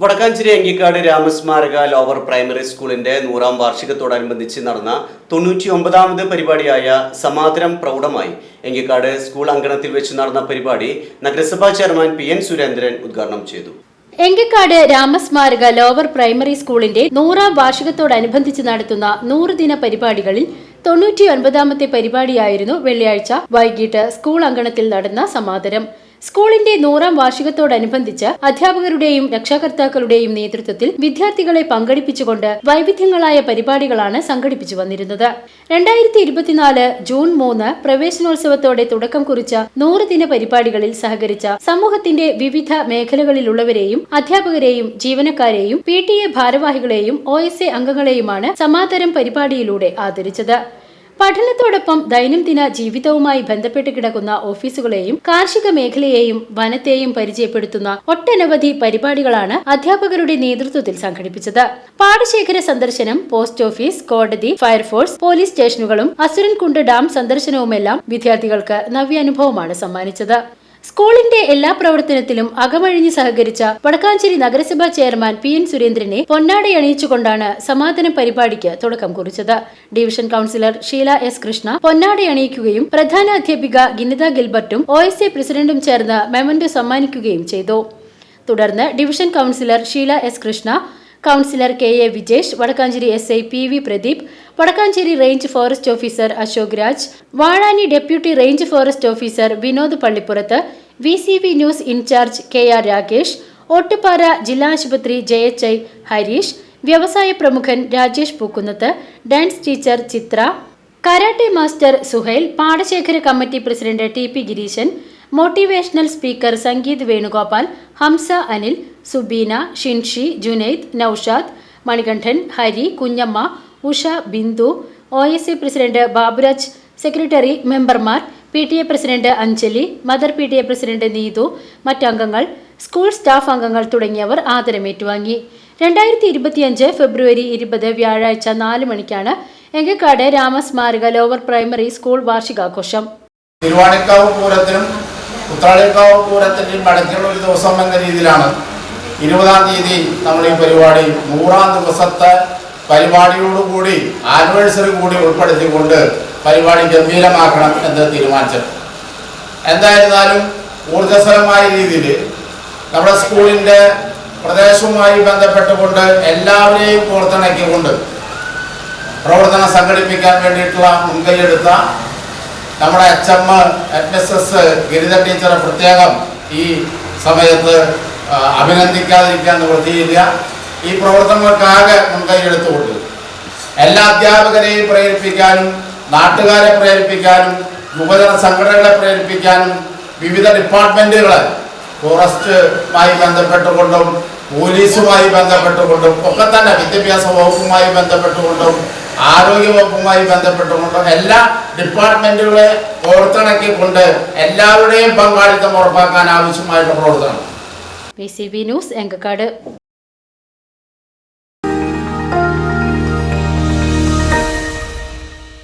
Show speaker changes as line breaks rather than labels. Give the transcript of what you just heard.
Vadakkanchery Ankikkad Ramasmaraka lower primary സ്കൂളിന്റെ നൂറാം വാർഷികത്തോടനുബന്ധിച്ച് നടന്ന തൊണ്ണൂറ്റി ഒമ്പതാമത് പരിപാടിയായ സമാതരം പ്രൗഢമായി എങ്കിക്കാട് സ്കൂൾ അങ്കണത്തിൽ വെച്ച് നടന്ന പരിപാടി നഗരസഭാ ചെയർമാൻ പി എൻ സുരേന്ദ്രൻ ഉദ്ഘാടനം ചെയ്തു.
എങ്കിക്കാട് രാമസ്മാരക ലോവർ പ്രൈമറി സ്കൂളിന്റെ നൂറാം വാർഷികത്തോടനുബന്ധിച്ച് നടത്തുന്ന നൂറ് ദിന പരിപാടികളിൽ തൊണ്ണൂറ്റി ഒൻപതാമത്തെ പരിപാടിയായിരുന്നു വെള്ളിയാഴ്ച വൈകിട്ട് സ്കൂൾ അങ്കണത്തിൽ നടന്ന സമാദരം സ്കൂളിന്റെ നൂറാം വാർഷികത്തോടനുബന്ധിച്ച് അധ്യാപകരുടെയും രക്ഷാകർത്താക്കളുടെയും നേതൃത്വത്തിൽ വിദ്യാർത്ഥികളെ പങ്കെടുപ്പിച്ചുകൊണ്ട് വൈവിധ്യങ്ങളായ പരിപാടികളാണ് സംഘടിപ്പിച്ചു വന്നിരുന്നത്. രണ്ടായിരത്തി ഇരുപത്തിനാല് ജൂൺ മൂന്ന് പ്രവേശനോത്സവത്തോടെ തുടക്കം കുറിച്ച നൂറ് ദിന പരിപാടികളിൽ സഹകരിച്ച സമൂഹത്തിന്റെ വിവിധ മേഖലകളിലുള്ളവരെയും അധ്യാപകരെയും ജീവനക്കാരെയും പി ടി എ ഭാരവാഹികളെയും ഒ എസ് എ അംഗങ്ങളെയുമാണ് സമാതരം പരിപാടിയിലൂടെ ആദരിച്ചത്. പഠനത്തോടൊപ്പം ദൈനംദിന ജീവിതവുമായി ബന്ധപ്പെട്ട് കിടക്കുന്ന ഓഫീസുകളെയും കാർഷിക മേഖലയെയും വനത്തെയും പരിചയപ്പെടുത്തുന്ന ഒട്ടനവധി പരിപാടികളാണ് അധ്യാപകരുടെ നേതൃത്വത്തിൽ സംഘടിപ്പിച്ചത്. പാടശേഖര സന്ദർശനം പോസ്റ്റ് ഓഫീസ് കോടതി ഫയർഫോഴ്സ് പോലീസ് സ്റ്റേഷനുകളും അസുരൻകുണ്ട് ഡാം സന്ദർശനവുമെല്ലാം വിദ്യാർത്ഥികൾക്ക് നവ്യാനുഭവമാണ് സമ്മാനിച്ചത്. സ്കൂളിന്റെ എല്ലാ പ്രവർത്തനത്തിലും അകമഴിഞ്ഞ് സഹകരിച്ച വടക്കാഞ്ചേരി നഗരസഭാ ചെയർമാൻ പി എൻ സുരേന്ദ്രനെ പൊന്നാടയണിയിച്ചുകൊണ്ടാണ് സമാധാന പരിപാടിക്ക് തുടക്കം കുറിച്ചത്. Division councillor Sheela S Krishna പൊന്നാടയണിയിക്കുകയും പ്രധാന അധ്യാപിക ഗിനിത ഗിൽബർട്ടും ഒ എസ് എ പ്രസിഡന്റും ചേർന്ന് മെമന്റോ സമ്മാനിക്കുകയും ചെയ്തു. തുടർന്ന് division councillor Sheela S Krishna councillor K A Vijesh Vadakkanchery S I P V Pradeep Vadakkanchery range forest officer Ashok Raj Vazhani deputy range forest officer Vinod Pallippurath V C V news incharge K R Rakesh Ottupara ജില്ലാ ആശുപത്രി J H I Harish വ്യവസായ പ്രമുഖൻ Rajesh Pookkunnath dance teacher Chithra karate master Suhail പാടശേഖര committee president T P Gireesan motivational speaker Sangeeth Venugopal Hamza Anil Subeena Shinshi Junaid Noushad Manikandan Hari Kunjamma Usha Bindu O S president Baburaj secretary മെമ്പർമാർ P T A president Anjali mother P T A president Neethu മറ്റംഗങ്ങൾ school staff അംഗങ്ങൾ തുടങ്ങിയവർ ആദരമേറ്റുവാങ്ങി. രണ്ടായിരത്തി ഇരുപത്തിയഞ്ച് ഫെബ്രുവരി ഇരുപത് വ്യാഴാഴ്ച നാല് മണിക്കാണ് Engakkad Ramasmaraka lower primary school വാർഷികാഘോഷം.
Thiruvanikkavu പൂരത്തിനും ഉത്രാളിക്കാവ് പൂരത്തിന്റെയും മടക്കിയുള്ള ഒരു ദിവസം എന്ന രീതിയിലാണ്. ഇരുപതാം തീയതി നമ്മൾ ഈ പരിപാടി നൂറാം ദിവസത്തെ പരിപാടിയോടുകൂടി ആനിവേഴ്സറി കൂടി ഉൾപ്പെടുത്തിക്കൊണ്ട് പരിപാടി ഗംഭീരമാക്കണം എന്ന് തീരുമാനിച്ചത്. എന്തായിരുന്നാലും ഊർജസ്വലമായ രീതിയിൽ നമ്മുടെ സ്കൂളിന്റെ പ്രദേശവുമായി ബന്ധപ്പെട്ടുകൊണ്ട് എല്ലാവരെയും കോർത്തിണക്കിക്കൊണ്ട് പ്രവർത്തനം സംഘടിപ്പിക്കാൻ വേണ്ടിയിട്ടുള്ള മുൻകൈയെടുത്ത നമ്മുടെ അച്ചമ്മ എൻ എസ് എസ് ടീച്ചറെ പ്രത്യേകം ഈ സമയത്ത് അഭിനന്ദിക്കാതിരിക്കാൻ നിവൃത്തിയില്ല ഈ പ്രവർത്തനങ്ങൾക്കാകെ മുൻകൈയെടുത്തുകൊണ്ട് എല്ലാ അധ്യാപകരെയും പ്രേരിപ്പിക്കാനും നാട്ടുകാരെ പ്രേരിപ്പിക്കാനും യുവജന സംഘടനകളെ പ്രേരിപ്പിക്കാനും വിവിധ ഡിപ്പാർട്ട്മെന്റുകളെ ഫോറസ്റ്റുമായി ബന്ധപ്പെട്ടുകൊണ്ടും പോലീസുമായി ബന്ധപ്പെട്ടുകൊണ്ടും ഒക്കെ തന്നെ വിദ്യാഭ്യാസ വകുപ്പുമായി ബന്ധപ്പെട്ടുകൊണ്ടും ആരോഗ്യ വകുപ്പുമായി ബന്ധപ്പെട്ടുകൊണ്ടും എല്ലാ ഡിപ്പാർട്ട്മെന്റുകളെ ഓർത്തിണക്കിക്കൊണ്ട് എല്ലാവരുടെയും പങ്കാളിത്തം ഉറപ്പാക്കാൻ ആവശ്യമായിട്ടുള്ള പ്രവർത്തനം
P C B news Engakkad.